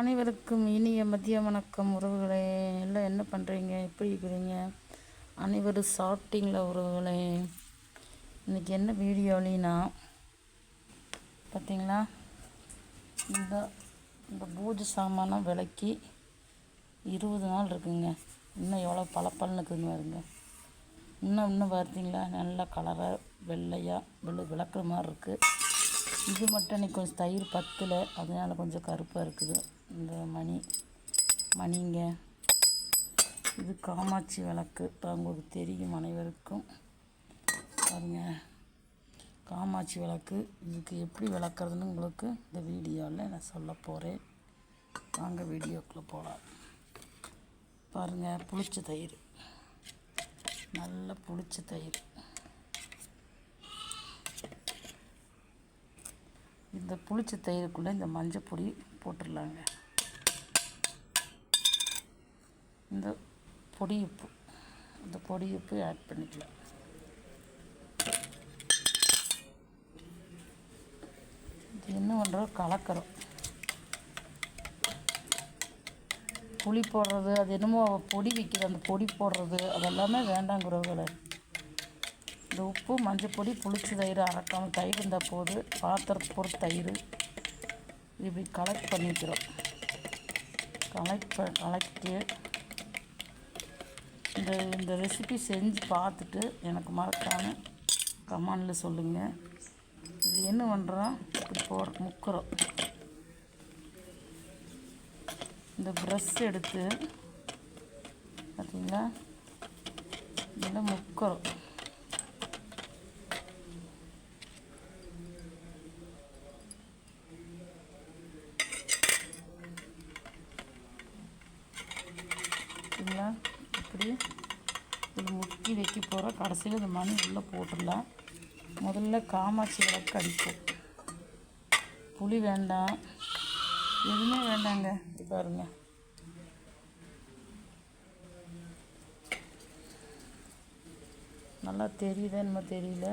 அனைவருக்கும் இனிய மதிய வணக்கம் உறவுகளே. எல்லாம் என்ன பண்ணுறீங்க எப்படி இருக்கிறீங்க? அனைவரும் சாப்பிட்டீங்களா உறவுகளே? இன்றைக்கி என்ன வீடியோலினா பார்த்தீங்களா இந்த இந்த பூஜை சாமானம் விலைக்கு இருபது நாள் இருக்குங்க. இன்னும் எவ்வளோ பளபளன்னு இருக்குதுங்க பாருங்க. இன்னும் இன்னும் பார்த்தீங்களா நல்லா கலராக வெள்ளையாக வெள்ளை விளக்குற மாதிரி இருக்குது இது மட்டும் இன்னைக்கு கொஞ்சம் தயிர் பத்தில். அதனால் கொஞ்சம் கருப்பாக இருக்குது. இந்த மணி மணிங்க. இது காமாட்சி விளக்கு. இப்போ உங்களுக்கு தெரியும் அனைவருக்கும். பாருங்க. காமாட்சி விளக்கு. இதுக்கு எப்படி விளக்குறதுன்னு உங்களுக்கு இந்த வீடியோவில் நான் சொல்ல போகிறேன் வாங்க வீடியோக்குள்ளே போகலாம் பாருங்கள் புளிச்ச தயிர். நல்ல புளிச்ச தயிர். இந்த புளிச்ச தயிருக்குள்ளே இந்த மஞ்சள் பொடி போட்டுடலாங்க. இந்த பொடி உப்பு. இந்த பொடி உப்பு ஆட் பண்ணிக்கலாம். இது என்ன பண்ணுறோம் கலக்கிறோம். புளி போடுறது அது என்னமோ பொடி விற்கிது அந்த பொடி போடுறது அதெல்லாமே வேண்டாங்கிறவங்கள இந்த உப்பு மஞ்சள் பொடி புளிச்சி தயிர் அரைக்காமல் தயிர் இருந்தால் போது பாத்திரத்தை பொறுத்து தயிர் இப்படி கலெக்ட் பண்ணிக்கிறோம். கலெக்ட் ப கலெக்டு இந்த இந்த ரெசிபி செஞ்சு பார்த்துட்டு எனக்கு மறக்காம கமானில் சொல்லுங்கள் இது என்ன பண்ணுறோம் இப்படி போட முக்கிறோம். இந்த ப்ரஷ் எடுத்து பார்த்தீங்களா நல்லா முக்கிறோம் பார்த்தீங்களா இப்படி இதில் வைக்க போகிறோம் கடைசியில் இந்த மணி உள்ளே போட்டுடலாம் முதல்ல காமாட்சி விளக்கு அடிப்போம். புளி வேண்டாம். எதுவுமே வேண்டாங்க. இது பாருங்க. நல்லா தெரியுதா என்னமோ தெரியல.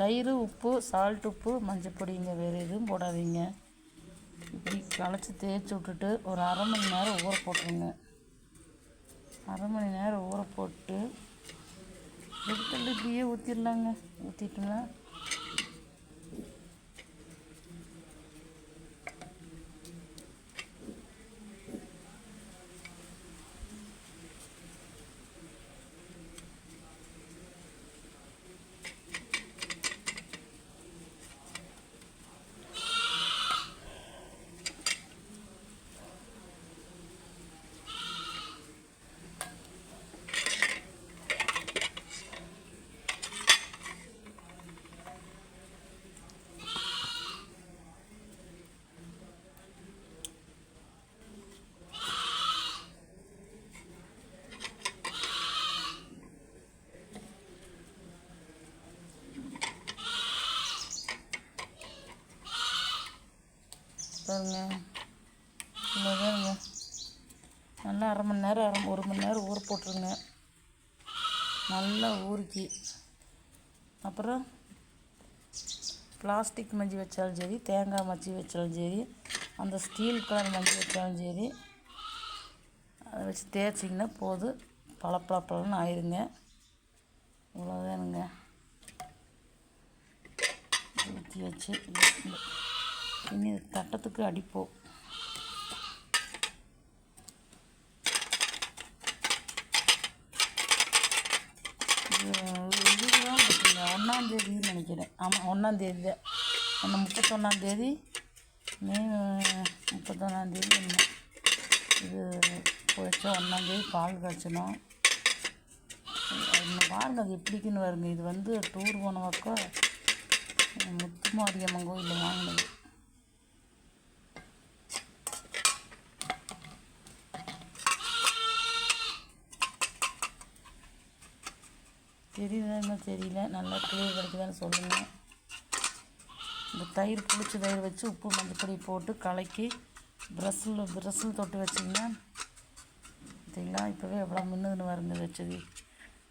தயிர் உப்பு சால்ட் உப்பு மஞ்சள் பொடிங்க வேறு எதுவும் போடாதீங்க. களைச்சி தேய்ச்சி விட்டுட்டு ஒரு அரை மணி நேரம் ஊற போட்டுருங்க. அரை மணி நேரம் ஊற போட்டு எடுத்துட்டு இப்படியே ஊற்றிடலாங்க ஊற்றிட்டோம்னா பாருங்க. இவ்வளோ பாருங்க. நல்லா அரை மணி நேரம் அரை ஒரு மணி நேரம் ஊற போட்டுருங்க. நல்லா ஊறிக்கி அப்புறம் பிளாஸ்டிக் மஞ்சி வச்சாலும் சரி தேங்காய் மஞ்சி வச்சாலும் சரி அந்த ஸ்டீல் கலர் மஞ்சி வச்சாலும் சரி அதை வச்சு தேய்ச்சிங்கன்னா போதும் பளபளபளன்னு ஆயிருங்க. இவ்வளோதானுங்க ஊற்றி வச்சு இனி தட்டத்துக்கு அடிப்போம் இது இதுதான் ஒன்றாந்தேதின்னு நினைக்கிறேன். ஆமாம் ஒன்றாந்தேதி தான். ஒன்று முப்பத்தொன்னாந்தேதி மே முப்பத்தொன்னாந்தேதி என்ன? இது போயிடுச்சா ஒன்றாந்தேதி பால் காய்ச்சணும். அது பாருங்க அது எப்படிக்குன்னு வருங்க இது வந்து டூர் போன பக்கம் முத்துமாரியம்மன் கோயிலில் வாங்கினது. தெரியுதான்னு தெரியல. நல்லா கிளியர் கிடைக்குதான்னு சொல்லுங்கள் இந்த தயிர் புளிச்ச தயிர் வச்சு உப்பு மஞ்சப்பொடி போட்டு கலக்கி ப்ரஸ்ஸில் ப்ரஸ்ஸில் தொட்டு வச்சிங்கன்னா பார்த்தீங்களா? இப்போவே எவ்வளோ மின்னுதுன்னு வருங்க வச்சது.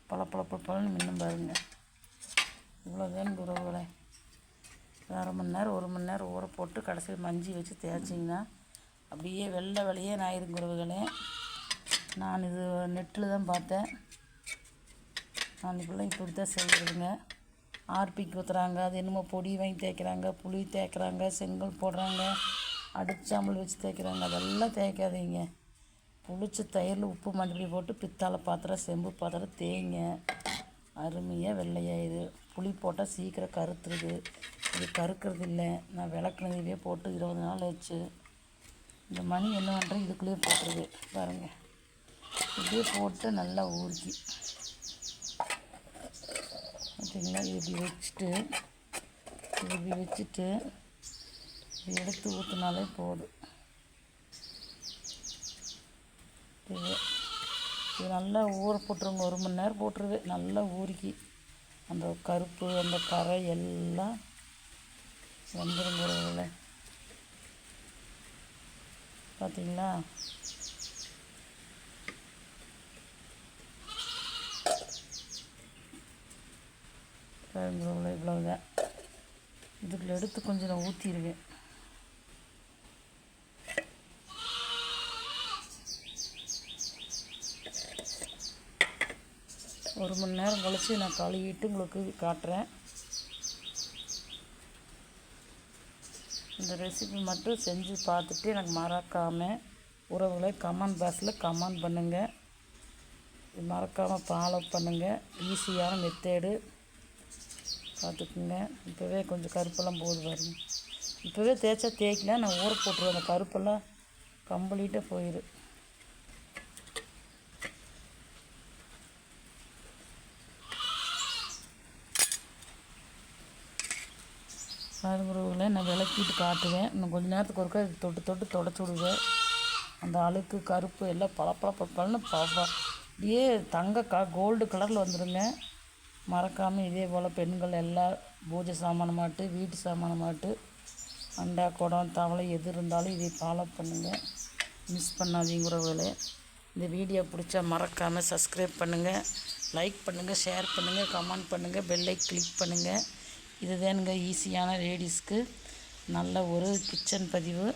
பல பல பழன்னு மின்னும் பாருங்க. இவ்வளோதான் உறவுகளை. அரை மணி நேரம் ஒரு மணி நேரம் ஊற போட்டு கடைசியில் மஞ்சி வச்சு தேய்ச்சிங்கன்னா அப்படியே வெள்ளை வெளியே ஞாயிறு உறவுகளே. நான் இது நெட்டில் தான் பார்த்தேன். நாளைக்குள்ளே இப்படி தான் செய்கிறதுங்க ஆர்பிக்கு ஊற்றுறாங்க அது என்னமோ பொடி வாங்கி தேய்க்கிறாங்க புளி தேய்க்கிறாங்க செங்கல் போடுறாங்க அடிச்சாமல் வச்சு தேய்க்கிறாங்க அதெல்லாம் தேய்க்காதீங்க. புளிச்ச தயிரில் உப்பு மஞ்சள் போட்டு பித்தாளை பாத்திரம் செம்பு பாத்திரம் தேய்ங்க. அருமையாக வெள்ளையாயிரு. புளி போட்டால் சீக்கிரம் கருத்துருது. இது கருக்கிறது இல்லை. நான் விளக்குனதையே போட்டு இருபது நாள் ஆச்சு. இந்த மணி என்ன பண்ணுறேன்? இதுக்குள்ளேயே போட்டுருது. பாருங்கள் இப்படியே போட்டு நல்லா ஊறுக்கி பார்த்திங்கன்னா இது இப்படி வச்சுட்டு இது இப்படி வச்சுட்டு எடுத்து ஊற்றினாலே போதும். இது நல்லா ஊற போட்டுருங்க. ஒரு மணி நேரம் போட்டுருவேன் நல்லா ஊறிக்கி அந்த கருப்பு அந்த கரை எல்லாம் வந்துருங்கிறதுல பார்த்தீங்களா பாருங்க இவ்வளோதான் இதுக்குள்ள எடுத்து கொஞ்சம் நான் ஊற்றிடுவேன் ஒரு மணி நேரம் கழித்து நான் கழுவிட்டு உங்களுக்கு காட்டுறேன். இந்த ரெசிபி மட்டும் செஞ்சு பார்த்துட்டு எனக்கு மறக்காமல் உறவுகளை கமெண்ட் பாக்ஸில் கமெண்ட் பண்ணுங்கள் மறக்காமல் ஃபாலோ பண்ணுங்கள் ஈஸியான மெத்தேடு பார்த்துக்குங்க இப்போவே கொஞ்சம் கருப்பெல்லாம் போகுது பாருங்க. இப்போவே தேய்ச்சா தேய்க்கல நான் ஊற போட்டுருவேன். அந்த கருப்பெல்லாம் கம்ப்ளீட்டாக போயிடு பாருங்கிறவங்கள நான் விளக்கிட்டு காட்டுவேன். இன்னும் கொஞ்ச நேரத்துக்கு ஒருக்கா தொட்டு தொட்டு தொடச்சி விடுவேன். அந்த அழுக்கு கருப்பு எல்லாம் பளபள பளபளன்னு அப்படியே தங்க க கோல்டு கலரில் வந்துடுங்க மறக்காமல் இதே போல் பெண்கள் எல்லாம் பூஜை சாமானமாட்டு வீட்டு சாமானமாட்டு அண்டா குடம் தவளை எது இருந்தாலும் இதை ஃபாலோ பண்ணுங்கள் மிஸ் பண்ணாதீங்க உறவுகளே. இந்த வீடியோ பிடிச்சா மறக்காமல் சப்ஸ்கிரைப் பண்ணுங்கள் லைக் பண்ணுங்கள் ஷேர் பண்ணுங்கள் கமெண்ட் பண்ணுங்கள் பெல்லை கிளிக் பண்ணுங்கள் இதுதானுங்க ஈஸியான லேடிஸ்க்கு நல்ல ஒரு கிச்சன் பதிவு.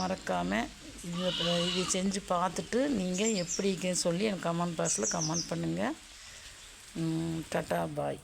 மறக்காமல் இது இதை செஞ்சு பார்த்துட்டு நீங்கள் எப்படி சொல்லி எனக்கு கமெண்ட் பாக்ஸில் கமெண்ட் பண்ணுங்கள் டாட்டா பாய்